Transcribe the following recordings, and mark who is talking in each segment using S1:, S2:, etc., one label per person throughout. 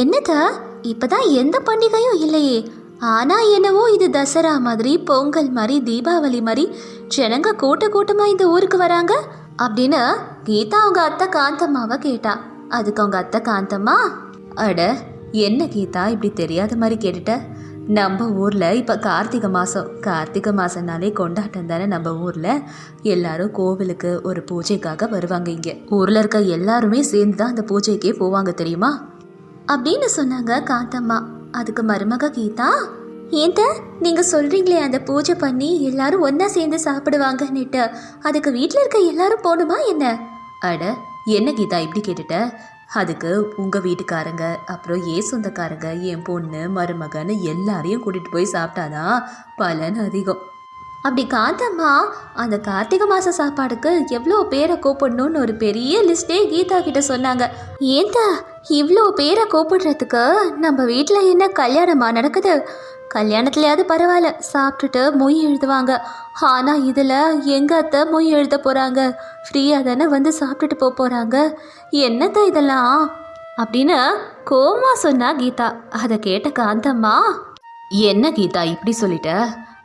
S1: என்னதா? இப்பதான் எந்த பண்டிகையும் இல்லையே. ஆனா என்னவோ இது தசரா மாதிரி பொங்கல் மாதிரி தீபாவளி மாதிரி ஜனங்க கூட்ட கூட்டமா இந்த ஊருக்கு வராங்க? அப்படின்னு கீதா அவங்க அத்தை காந்தம்மாவை கேட்டா. அதுக்கு அவங்க அத்தை காந்தம்மா அட என்ன கீதா இப்படி தெரியாத மாதிரி கேட்டுட்ட? நம்ம ஊரில் இப்போ கார்த்திகை மாதம் கார்த்திகை மாதம்னாலே கொண்டாட்டம் தானே நம்ம ஊரில். எல்லாரும் கோவிலுக்கு ஒரு பூஜைக்காக வருவாங்க இங்கே. ஊரில் இருக்க எல்லாருமே சேர்ந்து தான் அந்த பூஜைக்கே போவாங்க தெரியுமா? அப்படின்னு சொன்னாங்க காந்தம்மா. அதுக்கு மருமக கீதா ஏன்ட்ட நீங்க சொல்றீங்களே அந்த பூஜை பண்ணி எல்லாரும் ஒன்றா சேர்ந்து சாப்பிடுவாங்கன்னுட்டு அதுக்கு வீட்டில் இருக்க எல்லாரும் போகணுமா என்ன? அட என்ன கீதா இப்படி கேட்டுட்ட? அதுக்கு உங்கள் வீட்டுக்காரங்க அப்புறம் ஏ சொந்தக்காரங்க என் பொண்ணு மருமகன்னு எல்லாரையும் கூட்டிகிட்டு போய் சாப்பிட்டாதான் பலன் அதிகம். அப்படி காந்தம்மா அந்த கார்த்திகை மாத சாப்பாடுக்கு எவ்வளோ பேரை கூப்பிடணும்னு ஒரு பெரிய லிஸ்ட்டே கீதா கிட்ட சொன்னாங்க. ஏந்தா இவ்வளோ பேரை கூப்பிடுறதுக்கு நம்ம வீட்டில் என்ன கல்யாணமா நடக்குது? கல்யாணத்துலையாவது பரவாயில்ல சாப்பிட்டுட்டு மொய் எழுதுவாங்க. ஆனால் இதில் எங்க அத்தை மொய் எழுத போகிறாங்க ஃப்ரீயாக தானே வந்து சாப்பிட்டுட்டு போக போகிறாங்க என்னத்த இதெல்லாம்? அப்படின்னு கோமா சொன்னா கீதா. அதை கேட்ட காந்தம்மா என்ன கீதா இப்படி சொல்லிட்ட?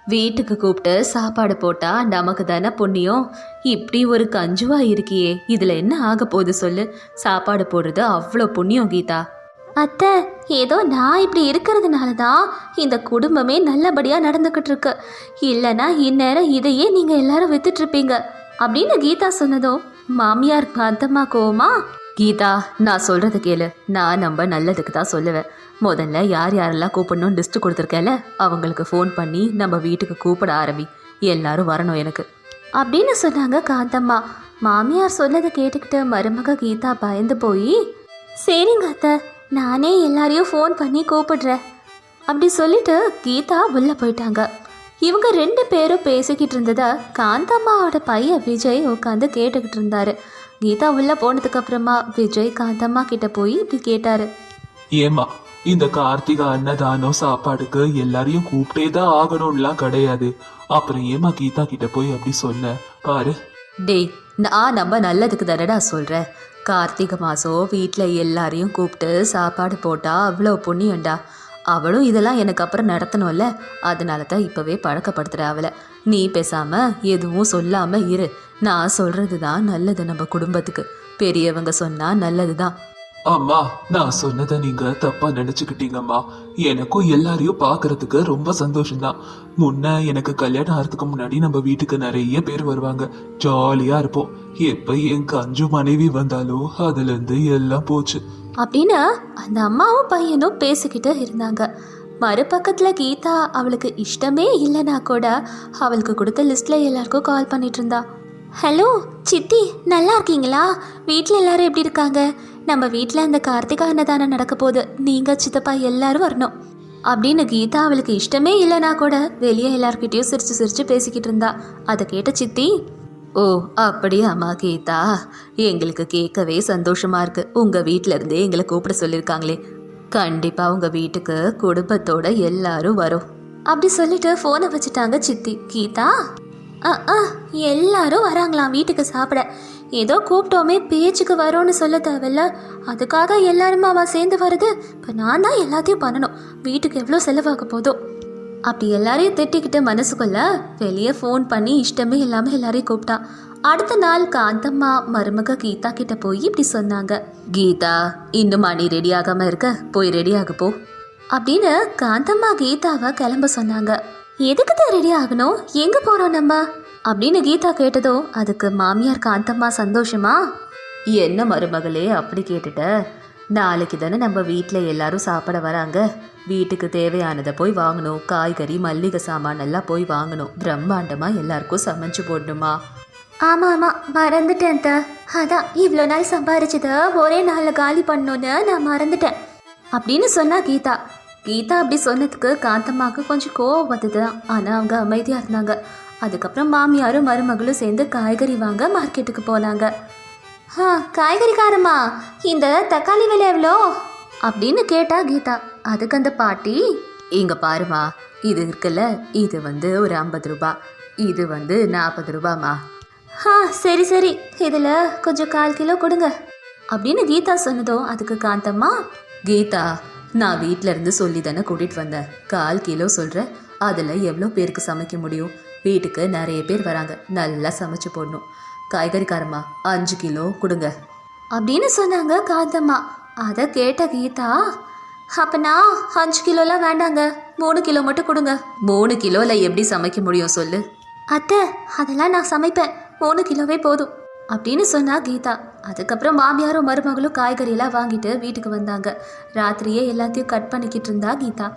S1: வீட்டுக்கு கூப்பிட்டு சாப்பாடு போட்டா நமக்கு தானே புண்ணியம்? இப்படி ஒரு கஞ்சுவா இருக்கியே. இதுல என்ன ஆக போகுது சொல்லு. சாப்பாடு போடுறது அவ்வளோ புண்ணியம் கீதா. அத்தை ஏதோ நான் இப்படி இருக்கிறதுனால தான் இந்த குடும்பமே நல்லபடியாக நடந்துக்கிட்டு இருக்கு. இல்லைன்னா இந்நேரம் இதையே நீங்கள் எல்லாரும் வித்துட்டு இருப்பீங்க. அப்படின்னு கீதா சொன்னதும் மாமியார் காந்தம்மா கோவமா கீதா நான் சொல்கிறத கேளு. நான் நம்ம நல்லதுக்கு தான் சொல்லுவேன். முதல்ல யார் யாரெல்லாம் கூப்பிடணும்னு லிஸ்ட்டு கொடுத்துருக்கேல அவங்களுக்கு ஃபோன் பண்ணி நம்ம வீட்டுக்கு கூப்பிட ஆரம்பி. எல்லாரும் வரணும் எனக்கு. அப்படின்னு சொன்னாங்க காந்தம்மா. மாமியார் சொன்னதை கேட்டுக்கிட்டு மருமக கீதா பயந்து போய் சரிங்க அத்தை நானே எல்லாரையும் ஃபோன் பண்ணி கூப்பிடுறேன். அப்படி சொல்லிட்டு கீதா உள்ளே போயிட்டாங்க. இவங்க ரெண்டு பேரும் பேசிக்கிட்டு இருந்ததை காந்தம்மாவோட பையன் விஜய் உட்காந்து கேட்டுக்கிட்டு இருந்தாரு. கீதா உள்ளே போனதுக்கு அப்புறமா விஜய் காந்தம்மா கிட்ட போய் இப்படி கேட்டாரு.
S2: ஏமா இந்த கார்த்திகை அன்னதானம் சாப்பாடுக்கு எல்லாரையும் கூப்பிட்டே தான் ஆகணும்லாம் கிடையாது. அப்புறம் ஏமா கீதா கிட்ட போய் அப்படி சொன்ன? பாரு.
S1: டேய் நான் நம்ம நல்லதுக்கு தானடா சொல்கிறேன் கார்த்திகை மாதம் வீட்டில் எல்லாரையும் கூப்பிட்டு சாப்பாடு போட்டா அவ்வளோ புண்ணியம்டா. அவளும் இதெல்லாம் எனக்கு அப்புறம் நடத்தணும்ல. அதனால தான் இப்போவே பழக்கப்படுத்துகிற அவளை. நீ பேசாமல் எதுவும் சொல்லாமல் இரு. நான் சொல்கிறது தான் நல்லது நம்ம குடும்பத்துக்கு. பெரியவங்க சொன்னால் நல்லது தான்
S2: அம்மா நான் சொன்னதை நீங்க தப்பா நினைச்சுக்கிட்டீங்கம்மா. எனக்கும் எல்லாரையும் பாக்குறதுக்கு ரொம்ப சந்தோஷம்தான். முன்ன எனக்கு கல்யாணம் ஆகிறதுக்கு முன்னாடி நம்ம வீட்டுக்கு நிறைய பேர் வருவாங்க. ஜாலியா இருப்போம். எப்ப என் கஞ்சு மனைவி வந்தாலும் அதுல இருந்து எல்லாம் போச்சு.
S1: அப்படின்னு அந்த அம்மாவும் பையனும் பேசிக்கிட்டு இருந்தாங்க. மறுபக்கத்தில் கீதா அவளுக்கு இஷ்டமே இல்லைனா கூட அவளுக்கு கொடுத்த லிஸ்ட்டில் எல்லாருக்கும் கால் பண்ணிட்டு இருந்தா ஹலோ சித்தி நல்லா இருக்கீங்களா? வீட்டில் எல்லாரும் எப்படி இருக்காங்க? நம்ம வீட்டில் அந்த கார்த்திகா அன்னதானம் நடக்க போகுது. நீங்கள் சித்தப்பா எல்லாரும் வரணும். அப்படின்னு கீதா அவளுக்கு இஷ்டமே இல்லைனா கூட வெளியே எல்லார்கிட்டயும் சிரிச்சு சிரிச்சு பேசிக்கிட்டு இருந்தா. அதை கேட்ட சித்தி ஓ அப்படியாம்மா கீதா எங்களுக்கு கேட்கவே சந்தோஷமா இருக்கு. உங்க வீட்ல இருந்தே எங்களை கூப்பிட சொல்லியிருக்காங்களே கண்டிப்பா உங்க வீட்டுக்கு குடும்பத்தோட எல்லாரும் வரும். அப்படி சொல்லிட்டு ஃபோனை வச்சுட்டாங்க சித்தி. கீதா? ஆ ஆ எல்லாரும் வராங்களாம் வீட்டுக்கு சாப்பிட. ஏதோ கூப்பிட்டோமே பேச்சுக்கு வரோன்னு சொல்ல தேவையில்ல. அதுக்காக எல்லாருமாவா சேர்ந்து வருது இப்போ நான் தான் எல்லாத்தையும் பண்ணணும். வீட்டுக்கு எவ்வளோ செலவாக போதும் அப்படி எல்லாரையும் திட்டிக்கிட்டு மனசுக்குள்ள வெளியே ஃபோன் பண்ணி இஷ்டமே இல்லாமல் எல்லாரையும் கூப்பிட்டா. அடுத்த நாள் காந்தம்மா மருமக கீதா கிட்ட போய் இப்படி சொன்னாங்க. கீதா இன்னும் நீ ரெடி ஆகாம இருக்க. போய் ரெடி ஆக போ. அப்படின்னு காந்தம்மா கீதாவை கிளம்ப சொன்னாங்க. எதுக்கு தான் ரெடி ஆகணும்? எங்க போறோம் நம்ம? அப்படின்னு கீதா கேட்டதோ அதுக்கு மாமியார் காந்தம்மா சந்தோஷமா? என்ன மருமகளே அப்படி கேட்டுட்ட. நாளைக்கு தானே நம்ம வீட்டில் எல்லாரும் சாப்பிட வராங்க. வீட்டுக்கு தேவையானதை போய் வாங்கணும். காய்கறி மல்லிகை சாமான் எல்லாம் போய் வாங்கணும். பிரம்மாண்டமா எல்லாருக்கும் சமைச்சு போடணுமா? ஆமாம் ஆமாம் மறந்துட்டேன் த அதான் இவ்வளோ நாள் சம்பாரிச்சதை ஒரே நாளில் காலி பண்ணணுன்னு நான் மறந்துட்டேன். அப்படின்னு சொன்னா கீதா. கீதா அப்படி சொன்னதுக்கு காந்தம்மாவுக்கு கொஞ்சம் கோவம் வந்தது. ஆனால் அவங்க அமைதியாக இருந்தாங்க. அதுக்கப்புறம் மாமியாரும் மருமகளும் சேர்ந்து காய்கறி வாங்க மார்க்கெட்டுக்கு போனாங்க. ஆ காய்கறிக்காரம்மா. இந்த தக்காளி விலை எவ்வளோ? அப்படின்னு கேட்டா கீதா. அதுக்கு அந்த பாட்டி இங்க பாருமா இது இருக்குல்ல இது வந்து ஒரு ஐம்பது ரூபாய் இது வந்து நாற்பது ரூபாம்மா. ஆ சரி சரி. இதில் கொஞ்சம் கால் கிலோ கொடுங்க. அப்படின்னு கீதா சொன்னதோ அதுக்கு காந்தம்மா கீதா நான் வீட்ல இருந்து சொல்லி தானே கூட்டிட்டு வந்தேன். கால் கிலோ சொல்கிறேன் அதில் எவ்வளோ பேருக்கு சமைக்க முடியும்? வீட்டுக்கு நிறைய பேர் வராங்க. நல்லா சமைச்சு போடணும். காய்கறிக்காரம்மா அஞ்சு கிலோ கொடுங்க. அப்படின்னு சொன்னாங்க காந்தம்மா. அதை கேட்ட கீதா அப்பனா அஞ்சு கிலோலாம் வேண்டாங்க மூணு கிலோ மட்டும் கொடுங்க. மூணு கிலோவில் எப்படி சமைக்க முடியும் சொல்லு. அத்தை அதெல்லாம் நான் சமைப்பேன் மூணு கிலோவே போதும் அப்படின்னு சொன்னா கீதா. அதுக்கப்புறம் மாமியாரும் மருமகளும் காய்கறியெல்லாம் வாங்கிட்டு வீட்டுக்கு வந்தாங்க. ராத்திரியே எல்லாத்தையும் கட் பண்ணிக்கிட்டு இருந்தா கீதா.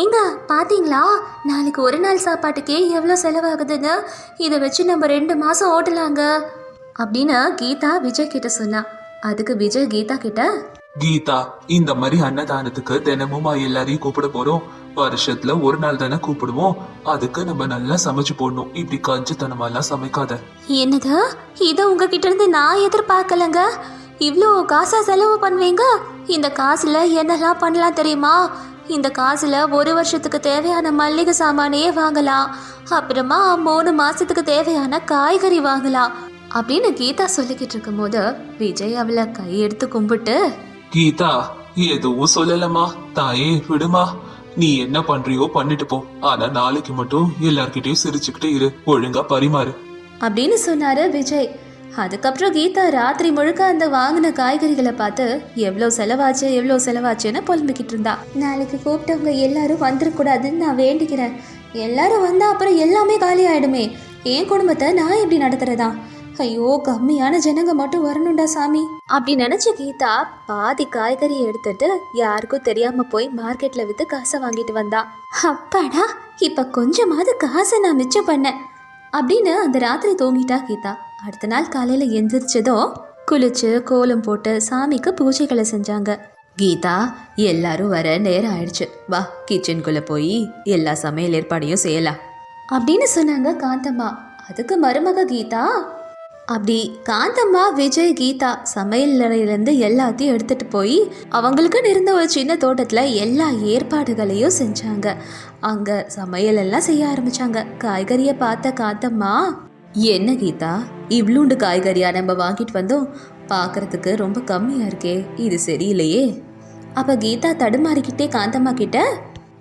S1: ஏங்க பாத்தீங்களா? நாளைக்கு ஒரு நாள் சாப்பாட்டுக்கே எவ்வளோ செலவாகுதுன்னு? இதை வச்சு நம்ம ரெண்டு மாதம் ஓட்டலாங்க. அப்படின்னு கீதா விஜய் கிட்ட சொன்னா. அதுக்கு விஜய் கீதா கிட்ட
S2: கீதா இந்த மாதிரி அன்னதானத்துக்கு தினமுமா எல்லாரையும் கூப்பிட போறோம். வருஷத்துல ஒரு நாள் தானே கூப்பிடுவோம். அதுக்கு நம்ம நல்லா சமைச்சு போடணும். இப்படி கஞ்சித்தனமா எல்லாம் சமைக்காத.
S1: என்னது? இதை உங்ககிட்ட இருந்து நான் எதிர்பார்க்கலங்க. இவ்வளோ காசா செலவு பண்ணுவீங்க? இந்த காசுல என்னெல்லாம் பண்ணலாம் தெரியுமா? இந்த காசுல ஒரு வருஷத்துக்கு தேவையான மல்லிகை சாமானே வாங்கலாம். அப்புறமா மூணு மாசத்துக்கு தேவையான காய்கறி வாங்கலாம். அப்படின்னு கீதா சொல்லிக்கிட்டு இருக்கும்போது விஜய் அவளை கையெடுத்து கும்பிட்டு
S2: கீதா எதுவும் சொல்லலமா தாயே விடுமா. நீ என்ன பண்றியோ பண்ணிட்டு போ. ஆனா நாளைக்கு மட்டும் எல்லார்கிட்டயும் சிரிச்சுக்கிட்டே இரு. ஒழுங்கா பரிமாறு.
S1: அப்படின்னு சொன்னாரு விஜய். அதுக்கப்புறம் கீதா ராத்திரி முழுக்க அந்த வாங்கின காய்கறிகளை பார்த்து எவ்வளோ செலவாச்சு எவ்வளோ செலவாச்சுன்னு புலம்பிக்கிட்டு இருந்தா. நாளைக்கு கூப்பிட்டவங்க எல்லாரும் வந்துடக்கூடாதுன்னு நான் வேண்டிக்கிறேன். எல்லாரும் வந்தா அப்புறம் எல்லாமே காலி ஆயிடுமே. என் குடும்பத்தை நான் எப்படி நடத்துறதா? ஐயோ கம்மியான ஜனங்க மட்டும் வரணும்டா சாமி. அப்படி நினைச்ச கீதா பாதி காய்கறியை எடுத்துட்டு யாருக்கும் தெரியாம போய் மார்க்கெட்ல வித்து காசை வாங்கிட்டு வந்தா. அப்பாடா இப்ப கொஞ்சமாவது காசை நான் மிச்சம் பண்ணேன். அப்படின்னு அந்த ராத்திரி தூங்கிட்டா கீதா. அடுத்த நாள் காலையில எந்திரிச்சதும் குளிச்சு கோலம் போட்டு சாமிக்கு பூஜைகளை செஞ்சாங்க. கீதா எல்லாரும் வர நேரம் ஆயிடுச்சு. வா கிச்சனுக்குள்ள போய் எல்லா சமையல் ஏற்பாடையும் செய்யலாம். அப்படின்னு சொன்னாங்க காந்தம்மா. அதுக்கு மருமக கீதா அப்படி காந்தம்மா விஜய் கீதா சமையல் அறையிலேருந்து எல்லாத்தையும் எடுத்துட்டு போய் அவங்களுக்குன்னு இருந்த ஒரு சின்ன தோட்டத்தில் எல்லா ஏற்பாடுகளையும் செஞ்சாங்க. அங்கே சமையல் எல்லாம் செய்ய ஆரம்பிச்சாங்க. காய்கறியை பார்த்த காந்தம்மா என்ன கீதா இவ்வளோண்டு காய்கறியா நம்ம வாங்கிட்டு வந்தோம்? பார்க்கறதுக்கு ரொம்ப கம்மியாக இருக்கே இது சரியில்லையே. அப்போ கீதா தடுமாறிக்கிட்டே காந்தம்மா கிட்ட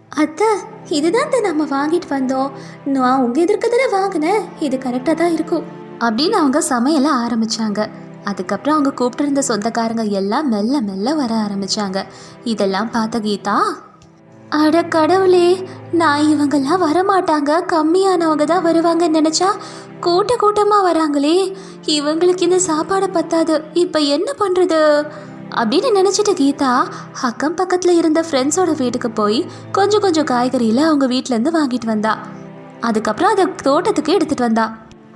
S1: அத்தை இதுதான் தான் நம்ம வாங்கிட்டு வந்தோம். நான் உங்கள் எதிர்க்க வாங்கினேன். இது கரெக்டாக தான் இருக்கும். அப்படின்னு அவங்க சமையலை ஆரம்பிச்சாங்க. அதுக்கப்புறம் அவங்க கூப்பிட்டுருந்த சொந்தக்காரங்க எல்லாம் மெல்ல மெல்ல வர ஆரம்பித்தாங்க இதெல்லாம் பார்த்த கீதா அட கடவுளே நான் இவங்கெல்லாம் வரமாட்டாங்க. கம்மியானவங்க தான் வருவாங்கன்னு நினச்சா கூட்ட கூட்டமாக வராங்களே. இவங்களுக்கு இந்த சாப்பாடு பத்தாது. இப்போ என்ன பண்ணுறது அப்படின்னு நினச்சிட்டு கீதா அக்கம் பக்கத்தில் இருந்த ஃப்ரெண்ட்ஸோட வீட்டுக்கு போய் கொஞ்சம் கொஞ்சம் காய்கறியில் அவங்க வீட்டிலேருந்து வாங்கிட்டு வந்தா. அதுக்கப்புறம் அதை தோட்டத்துக்கு எடுத்துட்டு வந்தா.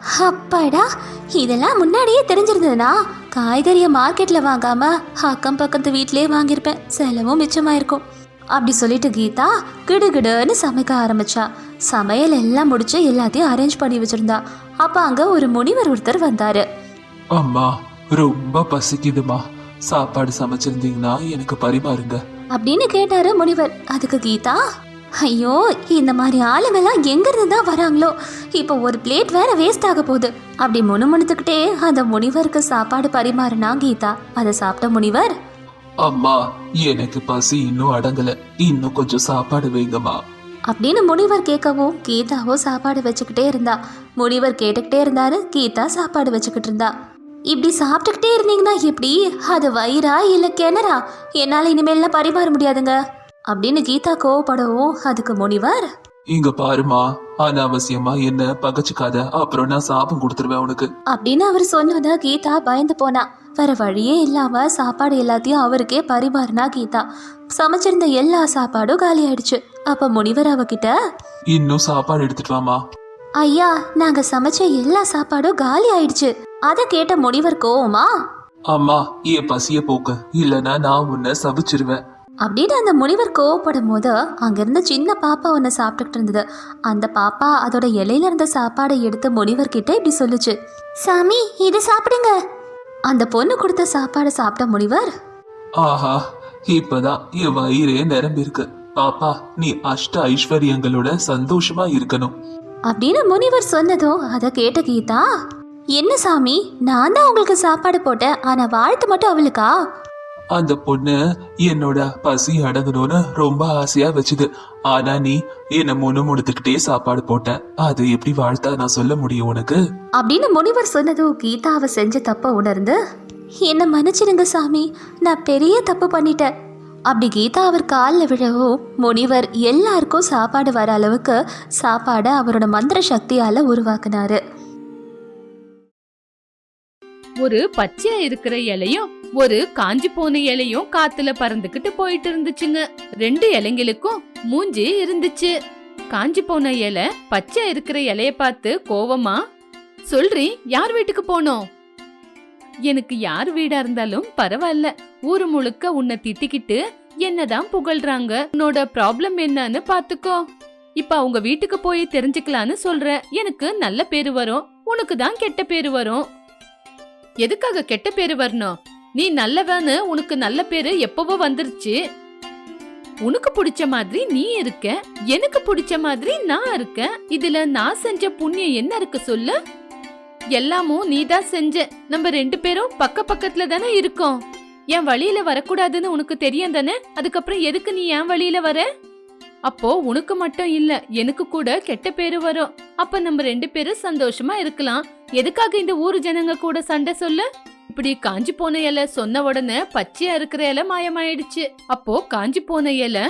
S1: அப்பாடா இதெல்லாம் முன்னாடியே தெரிஞ்சிருந்ததுனா காய்கறியை மார்க்கெட்டில் வாங்காம அக்கம் பக்கத்து வீட்டிலே வாங்கியிருப்பேன். செலவும் மிச்சமாயிருக்கும். அப்படி சொல்லிட்டு கீதா கிடுகிடுன்னு சமைக்க ஆரம்பிச்சா. சமையல் எல்லாம் முடிச்சு எல்லாத்தையும் அரேஞ்ச் பண்ணி வச்சிருந்தா. அப்ப அங்க ஒரு முனிவர் ஒருத்தர் வந்தாரு.
S2: அம்மா ரொம்ப பசிக்குதுமா. சாப்பாடு சமைச்சிருந்தீங்கன்னா எனக்கு பரிமாறுங்க.
S1: அப்படின்னு கேட்டாரு முனிவர். அதுக்கு கீதா ஐயோ இந்த மாதிரி ஆளுங்கெல்லாம் எங்க இருந்து தான் வராங்களோ? இப்போ ஒரு பிளேட் வேற வேஸ்ட் ஆக போகுது. அப்படி முணுமுணுத்துக்கிட்டே அந்த முனிவருக்கு சாப்பாடு பரிமாறினா கீதா? அதை சாப்பிட்ட முனிவர்?
S2: அம்மா எனக்கு பசி இன்னும் அடங்கல. இன்னும் கொஞ்சம் சாப்பாடு வைங்கம்மா.
S1: அப்படின்னு முனிவர் கேட்கவும் கீதாவோ சாப்பாடு வச்சுக்கிட்டே இருந்தா. முனிவர் கேட்டுக்கிட்டே இருந்தாரு கீதா சாப்பாடு வச்சுக்கிட்டு இருந்தா. இப்படி சாப்பிட்டுக்கிட்டே இருந்தீங்கன்னா எப்படி? அது வயிறா இல்லை கிணறா? என்னால் இனிமேல்லாம் பரிமாற முடியாதுங்க. அப்படின்னு கீதா கோவப்படவும் அதுக்கு முனிவர்
S2: இங்க பாருமா அனாவசியமா என்ன பகச்சுக்காத அப்புறம் நான் சாபம் கொடுத்துருவேன் உனக்கு.
S1: அப்படின்னு அவர் சொன்னத கீதா பயந்து போனா. வேற வழியே இல்லாம சாப்பாடு எல்லாத்தையும் அவருக்கே பரிமாறினா கீதா. சமைச்சிருந்த எல்லா சாப்பாடும் காலி ஆயிடுச்சு. அப்ப முனிவர் அவகிட்ட
S2: இன்னும் சாப்பாடு எடுத்துட்டு வாமா
S1: ஐயா நாங்க சமைச்ச எல்லா சாப்பாடும் காலி ஆயிடுச்சு. அதை கேட்ட முனிவர் கோவமா?
S2: அம்மா என் பசிய போக்கு. இல்லனா நான் உன்னை சபிச்சிருவேன்.
S1: அப்படின்னு அந்த முனிவர் கோவப்படும் போது அங்கிருந்த சின்ன பாப்பா ஒன்று சாப்பிட்டுக்கிட்டு இருந்தது. அந்த பாப்பா அதோட இலையில இருந்த சாப்பாடை எடுத்து முனிவர் கிட்ட இப்படி சொல்லுச்சு. சாமி இது சாப்பிடுங்க. அந்த பொண்ணு கொடுத்த சாப்பாடை சாப்பிட்ட முனிவர்
S2: ஆஹா இப்பதான் என் வயிறே நிரம்பி இருக்கு பாப்பா நீ அஷ்ட ஐஸ்வர்யங்களோட சந்தோஷமா இருக்கணும்.
S1: அப்படின்னு முனிவர் சொன்னதும் அதை கேட்ட கீதா என்ன சாமி நான் தான் உங்களுக்கு சாப்பாடு போட்டேன். ஆனா வாழ்த்து மட்டும் அவளுக்கா?
S2: அந்த பொண்ணு என்னோட பசி அடங்கணும்னு ரொம்ப ஆசையா வச்சுது. ஆனா நீ என்ன முணு முடுத்துக்கிட்டே சாப்பாடு போட்ட. அது எப்படி வாழ்த்தா நான் சொல்ல முடியும் உனக்கு?
S1: அப்படின்னு முனிவர் சொன்னதும் கீதா அவ செஞ்ச தப்ப உணர்ந்து என்னை மன்னிச்சிருங்க சாமி நான் பெரிய தப்பு பண்ணிட்டேன். அப்படி கீதா அவர் காலில் விழவும் முனிவர் எல்லாருக்கும் சாப்பாடு வர அளவுக்கு சாப்பாடை அவரோட மந்திர சக்தியால் உருவாக்குனாரு.
S3: ஒரு பச்சையா இருக்கிற இலையும் ஒரு காஞ்சி போன இலையும் காத்துல பறந்துகிட்டு போயிட்டு இருந்துச்சுங்க. ரெண்டு இலைங்களுக்கும் மூஞ்சி இருந்துச்சு. காஞ்சி போன இலை பச்சை இருக்கிற இலைய பார்த்து கோவமா சொல்றி யார் வீட்டுக்கு போனோம்? எனக்கு யார் வீடா இருந்தாலும் பரவாயில்ல. ஊரு முழுக்க உன்னை திட்டிக்கிட்டு என்னதான் புகழ்றாங்க. உன்னோட ப்ராப்ளம் என்னன்னு பாத்துக்கோ. இப்ப அவங்க வீட்டுக்கு போய் தெரிஞ்சுக்கலான்னு சொல்ற எனக்கு நல்ல பேரு வரும். உனக்கு தான் கெட்ட பேரு வரும். எதுக்காக கெட்ட பேரு வரணும் நீ நல்லவன்னு உனக்கு நல்ல பேரு எப்பவோ வந்துருச்சு. உனக்கு பிடிச்ச மாதிரி நீ இருக்க எனக்கு பிடிச்ச மாதிரி நான் இருக்கேன் இதுல நான் செஞ்ச புண்ணியம் என்ன இருக்கு சொல்லு? எல்லாமும் நீ தான் செஞ்ச. நம்ம ரெண்டு பேரும் பக்க பக்கத்துல தானே இருக்கோம். என் வழியில வரக்கூடாதுன்னு உனக்கு தெரியும் தானே? அதுக்கப்புறம் எதுக்கு நீ என் வழியில வர? அப்போ உனக்கு மட்டும் இல்ல எனக்கு கூட கெட்ட பேரு வரும். அப்ப நம்ம ரெண்டு பேரும் சந்தோஷமா இருக்கலாம். எதுக்காக இந்த ஊரு ஜனங்க கூட சண்டை சொல்லு? இப்படி காஞ்சி போன இலை சொன்ன உடனே பச்சையா இருக்கிற இலை மாயமாயிடுச்சு. அப்போ காஞ்சி போன இலை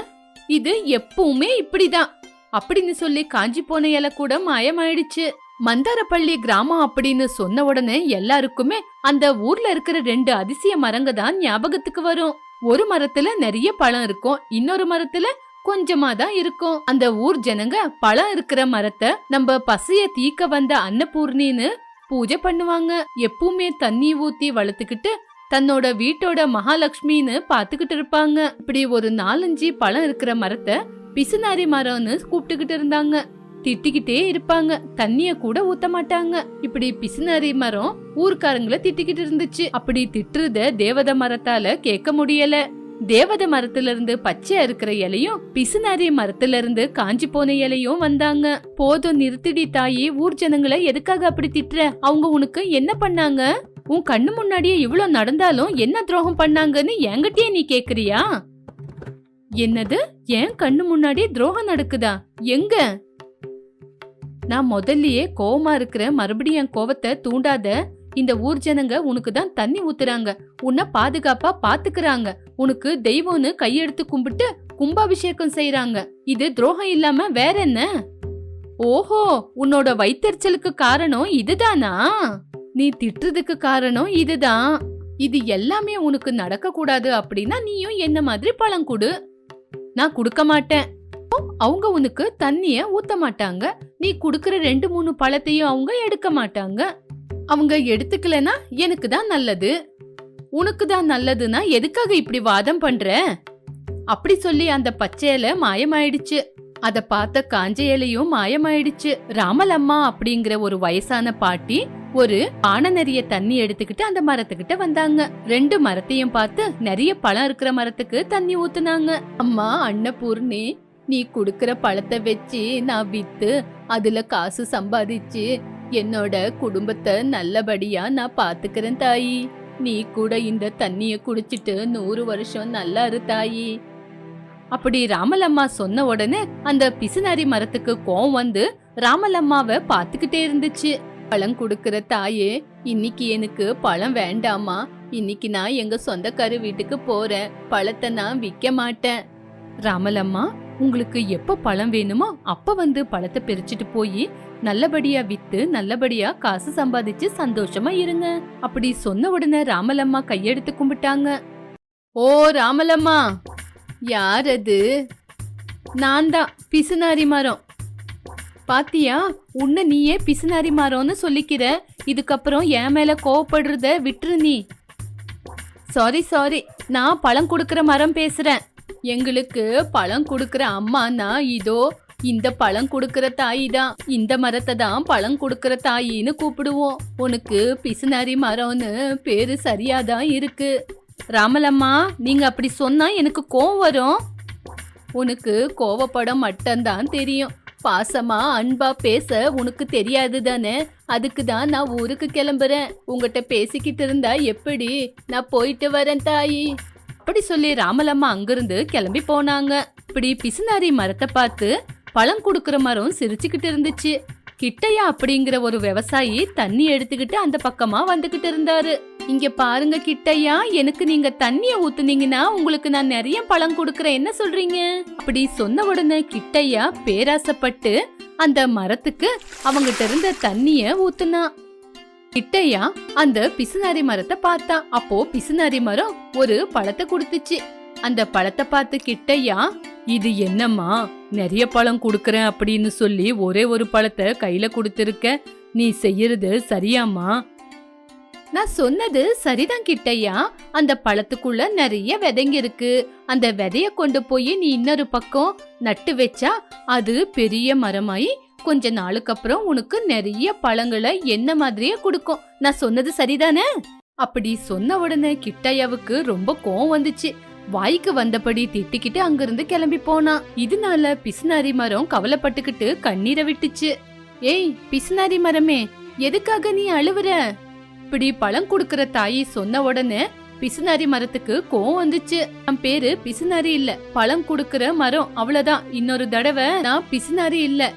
S3: இது எப்பவுமே இப்படிதான். அப்படின்னு சொல்லி காஞ்சி போன இலை கூட மாயமாயிடுச்சு. மந்தாரப்பள்ளி கிராமம் அப்படின்னு சொன்ன உடனே எல்லாருக்குமே அந்த ஊர்ல இருக்கிற ரெண்டு அதிசய மரங்க தான் ஞாபகத்துக்கு வரும். ஒரு மரத்துல நிறைய பழம் இருக்கும் இன்னொரு மரத்துல கொஞ்சமா தான் இருக்கும். அந்த ஊர் ஜனங்க பழம் இருக்கிற மரத்தை நம்ம பசிய தீக்க வந்த அன்னபூர்ணின்னு பூஜை பண்ணுவாங்க. எப்பவுமே தண்ணி ஊத்தி வளர்த்துக்கிட்டு தன்னோட வீட்டோட மகாலட்சுமின்னு பாத்துக்கிட்டு இருப்பாங்க. இப்படி ஒரு நாலஞ்சு பழம் இருக்கிற மரத்தை பிசுநாரி மரம்னு கூப்பிட்டுக்கிட்டு இருந்தாங்க. திட்டிக்கிட்டே இருப்பாங்க. தண்ணிய கூட ஊத்த மாட்டாங்க. இப்படி பிசுநாரி மரம் ஊர்க்காரங்களை திட்டிக்கிட்டு இருந்துச்சு. அப்படி திட்டுறத தேவத மரத்தால கேட்க முடியல. தேவத மரத்திலிருந்து பச்சையா இருக்கிற இலையும் பிசுநாரி மரத்திலிருந்து காஞ்சி போன இலையும் வந்தாங்க. போதும் நிறுத்திடி தாயி ஊர் ஜனங்களை எதுக்காக அப்படி திட்டுற? அவங்க உனக்கு என்ன பண்ணாங்க? உன் கண்ணு முன்னாடியே இவ்வளோ நடந்தாலும் என்ன துரோகம் பண்ணாங்கன்னு என்கிட்டயே நீ கேக்குறியா? என்னது? என் கண்ணு முன்னாடி துரோகம் நடக்குதா? எங்க? நான் முதல்லயே கோவமா இருக்கிற மறுபடியும் என் கோவத்தை தூண்டாத இந்த ஊர் ஜனங்க உனக்கு தான் தண்ணி ஊத்துறாங்க. உன்னை பாதுகாப்பா பாத்துக்கிறாங்க. உனக்கு தெய்வம்னு கையெடுத்து கும்பிட்டு கும்பாபிஷேகம் செய்யறாங்க இது துரோகம் இல்லாம வேற என்ன? ஓஹோ உன்னோட வைத்தறிச்சலுக்கு காரணம் இதுதானா? நீ திட்டுறதுக்கு காரணம் இதுதான். இது எல்லாமே உனக்கு நடக்க கூடாது அப்படின்னா நீயும் என்ன மாதிரி பழம் கொடு. நான் கொடுக்க மாட்டேன். அவங்க உனக்கு தண்ணிய ஊத்த மாட்டாங்க. நீ குடுக்கற ரெண்டு மூணு பழத்தையும் அவங்க எடுக்க மாட்டாங்க. அவங்க எடுத்துக்கலனா எனக்கு தான் நல்லது. உனக்கு தான் நல்லதுன்னா எதுக்காக இப்படி வாதம் பண்ற? அப்படி சொல்லி அந்த பச்சை மாயமாயிடுச்சு. அத பார்த்த காஞ்ச இலையும் மாயமாயிடுச்சு. ராமலம்மா அப்படிங்கிற ஒரு வயசான பாட்டி ஒரு பானை நிறைய தண்ணி எடுத்துக்கிட்டு அந்த மரத்துக்கிட்ட வந்தாங்க. ரெண்டு மரத்தையும் பார்த்து நிறைய பழம் இருக்கிற மரத்துக்கு தண்ணி ஊத்துனாங்க. அம்மா அன்னபூர்ணி நீ குடுக்கற பழத்தை வச்சு நான் வித்து அதுல காசு சம்பாதிச்சு என்னோட குடும்பத்தை நல்லபடியா நான் பாத்துக்கிறேன் தாயி. நீ கூட இந்த தண்ணிய குடிச்சிட்டு நூறு வருஷம் நல்லா இரு தாயி. அப்படி ராமலம்மா சொன்ன உடனே அந்த பிசுநாரி மரத்துக்கு கோவம் வந்து ராமலம்மாவை பாத்துக்கிட்டே இருந்துச்சு. பழம் குடுக்கற தாயே இன்னைக்கு எனக்கு பழம் வேண்டாமா? இன்னைக்கு நான் எங்க சொந்தக்காரு வீட்டுக்கு போறேன். பழத்தை நான் விக்க மாட்டேன். ராமலம்மா உங்களுக்கு எப்ப பழம் வேணுமோ அப்ப வந்து பழத்தை பிரிச்சுட்டு போய் நல்லபடியா வித்து நல்லபடியா காசு சம்பாதிச்சு சந்தோஷமா இருங்க. அப்படி சொன்ன உடனே ராமலம்மா கையெடுத்து கும்பிட்டாங்க. ஓ ராமலம்மா யார் அது? நான் தான் பிசுநாரி மரம். பாத்தியா உன்னை நீயே பிசுநாரி மரம்னு சொல்லிக்கிற. இதுக்கப்புறம் என் மேல கோவப்படுறத விட்டுரு நீ. சாரி சாரி நான் பழம் கொடுக்கற மரம் பேசுறேன். எங்களுக்கு பழம் கொடுக்கற அம்மானா இதோ இந்த பழம் கொடுக்கற தாயி தான். இந்த மரத்தை தான் பழம் கொடுக்கற தாயின்னு கூப்பிடுவோம். உனக்கு பிசுநாரி மரம்னு பேரு சரியாதான் இருக்கு. ராமலம்மா நீங்க அப்படி சொன்னா எனக்கு கோவம் வரும். உனக்கு கோவப்படம் மட்டும்தான் தெரியும். பாசமா அன்பா பேச உனக்கு தெரியாது தானே? அதுக்கு தான் நான் ஊருக்கு கிளம்புறேன். உங்ககிட்ட பேசிக்கிட்டு இருந்தா எப்படி? நான் போயிட்டு வரேன் தாயி. அப்படி சொல்லி ராமலம்மா அங்கிருந்து கிளம்பி போனாங்க. இப்படி பிசுனாரி மரத்தை பார்த்து பழம் கொடுக்கற மரம் சிரிச்சுக்கிட்டு இருந்துச்சு. கிட்டையா அப்படிங்கிற ஒரு விவசாயி தண்ணி எடுத்துக்கிட்டு அந்த பக்கமா வந்துகிட்டு இருந்தாரு. இங்க பாருங்க கிட்டையா எனக்கு நீங்க தண்ணிய ஊத்துனீங்கன்னா உங்களுக்கு நான் நிறைய பழம் கொடுக்கறேன். என்ன சொல்றீங்க? அப்படி சொன்ன உடனே கிட்டையா பேராசப்பட்டு அந்த மரத்துக்கு அவங்கிட்ட இருந்த தண்ணிய ஊத்துனா. கிட்டையா அந்த பிசுநாரி மரத்தை பார்த்தா. அப்போ பிசுநாரி மரம் ஒரு பழத்தை கொடுத்துச்சு. அந்த பழத்தை பார்த்து கிட்டையா இது என்னம்மா? நிறைய பழம் கொடுக்கறேன் அப்படின்னு சொல்லி ஒரே ஒரு பழத்தை கையில கொடுத்துருக்க நீ செய்யறது சரியாம்மா? நான் சொன்னது சரிதான் கிட்டையா. அந்த பழத்துக்குள்ள நிறைய விதைங்க இருக்கு. அந்த விதைய கொண்டு போய் நீ இன்னொரு பக்கம் நட்டு வச்சா அது பெரிய மரமாயி கொஞ்ச நாளுக்கு அப்புறம் உனக்கு நிறைய பழங்களை என்ன மாதிரியே கொடுக்கும். நான் சொன்னது சரிதானே? அப்படி சொன்ன உடனே கிட்டையாவுக்கு ரொம்ப கோவம் வந்துச்சு. வாய்க்கு வந்தபடி திட்டிக்கிட்டு அங்கிருந்து கிளம்பி போனான் இதனால பிசுனாரி மரம் கவலைப்பட்டுக்கிட்டு கண்ணீரை விட்டுச்சு. ஏய் பிசுனாரி மரமே எதுக்காக நீ அழுவுற? இப்படி பழம் குடுக்கற தாயி சொன்ன உடனே பிசுனாரி மரத்துக்கு கோவம் வந்துச்சு. என் பேரு பிசுனாரி இல்ல பழம் குடுக்கற மரம் அவ்வளவுதான். இன்னொரு தடவை நான் பிசுனாரி இல்ல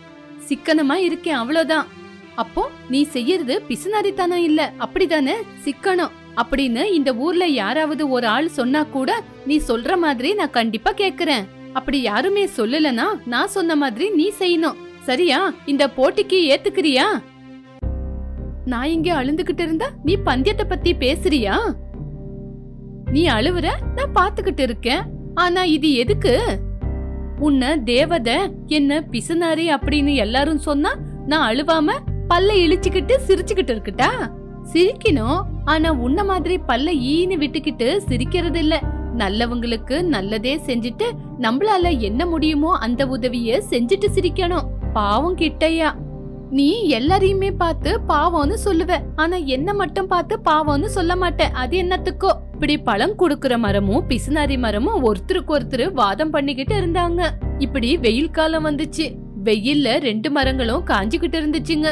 S3: சிக்கனமா இருக்கேன் அவ்வளவுதான். அப்போ நீ செய்யறது பிசுனாரித்தனம் இல்ல? அப்படிதானே சிக்கனம். அப்படின்னு இந்த ஊர்ல யாராவது ஒரு ஆள் சொன்னா கூட நீ சொல்ற மாதிரி நான் கண்டிப்பா கேக்குறேன். அப்படி யாருமே சொல்லலனா நான் சொன்ன மாதிரி நீ செய்யணும். சரியா? இந்த போட்டிக்கு ஏத்துக்கிறியா? நான் இங்க அழுந்துகிட்டு இருந்தா நீ பந்தயத்தை பத்தி பேசுறியா? நீ அழுவுற? நான் பாத்துக்கிட்டு இருக்கேன். ஆனா இது எதுக்கு? உன்னை தேவத என்ன பிசுனாரி அப்படின்னு எல்லாரும் சொன்னா நான் அழுவாம பல்ல இழிச்சுக்கிட்டு சிரிச்சுக்கிட்டு இருக்கட்டா? சிரிக்கணும். ஆனா உன்ன மாதிரி பல்ல ஈன்னு விட்டுக்கிட்டு சிரிக்கிறது இல்ல நல்லவங்களுக்கு நல்லதே செஞ்சுட்டு நம்மளால என்ன முடியுமோ அந்த உதவிய செஞ்சுட்டு சிரிக்கணும். பாவம் கிட்டையா. நீ எல்லாரையுமே பார்த்து பாவம்னு சொல்லுவ. ஆனா என்ன மட்டும் பார்த்து பாவம்னு சொல்ல மாட்டேன். அது என்னத்துக்கோ. இப்படி பழம் கொடுக்கற மரமும் பிசுனாரி மரமும் ஒருத்தருக்கு ஒருத்தர் வாதம் பண்ணிக்கிட்டு இருந்தாங்க. இப்படி வெயில் காலம் வந்துச்சு. வெயில்ல ரெண்டு மரங்களும் காஞ்சுகிட்டு இருந்துச்சுங்க.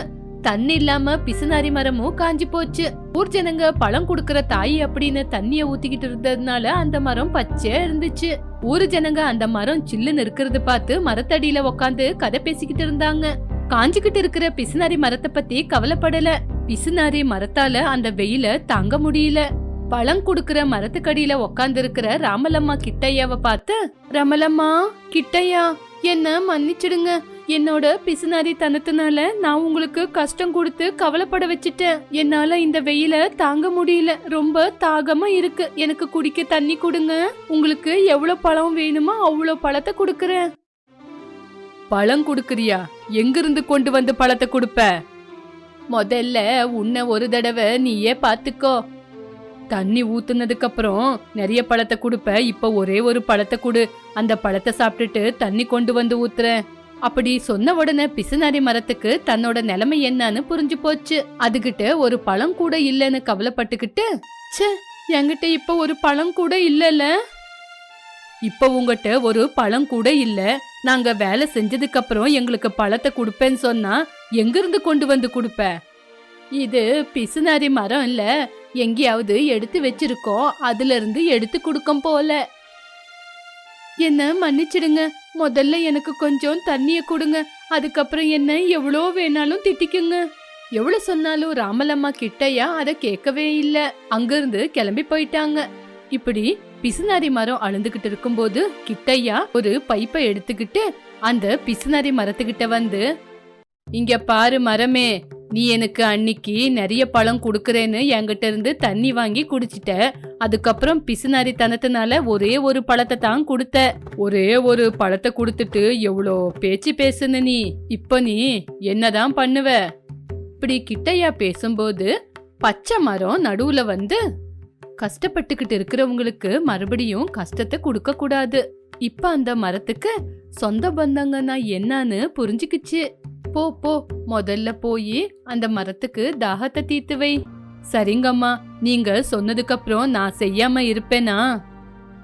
S3: தண்ணி இல்லாம பிசுநாரி மரமும் காஞ்சி போச்சு. ஊர் ஜனங்க பழம் குடுக்கற தாய் அப்படின்னு தண்ணிய ஊத்திக்கிட்டு இருந்ததுனால அந்த மரம் பச்சையா இருந்துச்சு. ஊரு ஜனங்க அந்த மரம் சில்லுன்னு இருக்கிறது பார்த்து மரத்தடியில உக்காந்து கதை பேசிக்கிட்டு இருந்தாங்க. காஞ்சிக்கிட்டு இருக்கிற பிசுநாரி மரத்தை பத்தி கவலைப்படல. பிசுநாரி மரத்தால அந்த வெயில தாங்க முடியல. பழம் குடுக்கற மரத்துக்கடியில உக்காந்து இருக்கிற ராமலம்மா கிட்டையாவ பார்த்து ரமலம்மா கிட்டையா என்ன மன்னிச்சிடுங்க. என்னோட பிசுனாரி தனத்தினால நான் உங்களுக்கு கஷ்டம் கொடுத்து கவலைப்பட வச்சுட்டேன். என்னால இந்த வெயில தாங்க முடியல. ரொம்ப தாகமா இருக்கு. எனக்கு குடிக்க தண்ணி கொடுங்க. உங்களுக்கு எவ்வளவு பழம் வேணுமோ அவ்வளவு பழத்தை கொடுக்கறேன். பழம் கொடுக்கறியா? எங்கிருந்து கொண்டு வந்து பழத்தை கொடுப்ப? முதல்ல உன்னை ஒரு தடவை நீயே பாத்துக்கோ தண்ணி ஊத்துனதுக்கு அப்புறம் நிறைய பழத்தை கொடுப்ப. இப்ப ஒரே ஒரு பழத்தை கொடு. அந்த பழத்தை சாப்பிட்டுட்டு தண்ணி கொண்டு வந்து ஊத்துறேன். அப்படி சொன்ன உடனே பிசுநாரி மரத்துக்கு தன்னோட நிலைமை என்னன்னு புரிஞ்சு போச்சு. அதுகிட்ட ஒரு பழம் கூட இல்லைன்னு கவலைப்பட்டுக்கிட்டு ச்சே என்கிட்ட இப்ப ஒரு பழம் கூட இல்லைல்ல இப்ப உங்ககிட்ட ஒரு பழம் கூட இல்ல. நாங்க வேலை செஞ்சதுக்கு அப்புறம் எங்களுக்கு பழத்தை கொடுப்பேன்னு சொன்னா எங்கிருந்து கொண்டு வந்து கொடுப்ப? இது பிசுநாரி மரம் இல்ல. எங்கேயாவது எடுத்து வச்சிருக்கோம். அதுல இருந்து எடுத்து கொடுக்கும் போல. என்ன மன்னிச்சிடுங்க. முதல்ல எனக்கு கொஞ்சம் தண்ணிய கொடுங்க. அதுக்கப்புறம் என்ன எவ்வளோ வேணாலும் திட்டிக்குங்க. எவ்வளவு சொன்னாலும் ராமலம்மா கிட்டையா அதை கேட்கவே இல்ல. அங்கிருந்து கிளம்பி போயிட்டாங்க. இப்படி பிசுநாரி மரம் அழுந்துகிட்டு இருக்கும்போது கிட்டையா ஒரு பைப்பை எடுத்துக்கிட்டு அந்த பிசுநாரி மரத்துக்கிட்ட வந்து இங்க பாரு மரமே நீ எனக்கு அன்னைக்கு நிறைய பழம் கொடுக்குறேன்னு என்கிட்ட இருந்து தண்ணி வாங்கி குடிச்சிட்ட. அதுக்கப்புறம் பிசுநாரி தனத்தினால ஒரே ஒரு பழத்தை தான் கொடுத்த. ஒரே ஒரு பழத்தை கொடுத்துட்டு எவ்வளோ பேச்சு பேசுன நீ. இப்ப நீ என்னதான் பண்ணுவ? இப்படி கிட்டையா பேசும்போது பச்சை மரம் நடுவுல வந்து கஷ்டப்பட்டுக்கிட்டு இருக்கிறவங்களுக்கு மறுபடியும் கஷ்டத்தை கொடுக்க கூடாது. இப்ப அந்த மரத்துக்கு சொந்த பந்தங்கன்னா என்னன்னு புரிஞ்சுக்கிச்சு. போ போ. முதல்ல போய் அந்த மரத்துக்கு தாகத்தை தீர்த்து வை. சரிங்கம்மா நீங்க சொன்னதுக்கு அப்புறம் நான் செய்யாம இருப்பேனா?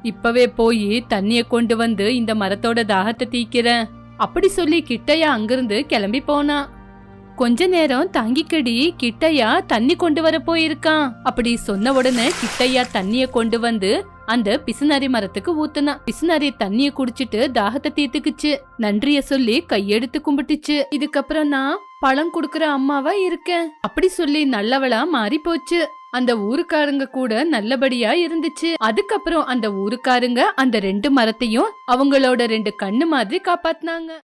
S3: இப்பவே போய் தண்ணிய கொண்டு வந்து இந்த மரத்தோட தாகத்தை தீக்கிறேன். அப்படி சொல்லி கிட்டையா அங்கிருந்து கிளம்பி போனா. கொஞ்ச நேரம் தங்கிக்கடி கிட்டையா தண்ணி கொண்டு வர போயிருக்கான். அப்படி சொன்ன உடனே கிட்டையா தண்ணிய கொண்டு வந்து அந்த பிசுநரி மரத்துக்கு ஊத்துனா. பிசுனாரி தண்ணிய குடிச்சிட்டு தாகத்தை தீர்த்துக்குச்சு நன்றிய சொல்லி கையெடுத்து கும்பிட்டுச்சு. இதுக்கப்புறம் நான் பழம் குடுக்கற அம்மாவா இருக்கேன். அப்படி சொல்லி நல்லவளா மாறி போச்சு அந்த ஊருக்காரங்க கூட நல்லபடியா இருந்துச்சு. அதுக்கப்புறம் அந்த ஊருக்காரங்க அந்த ரெண்டு மரத்தையும் அவங்களோட ரெண்டு கண்ணு மாதிரி காப்பாத்தினாங்க.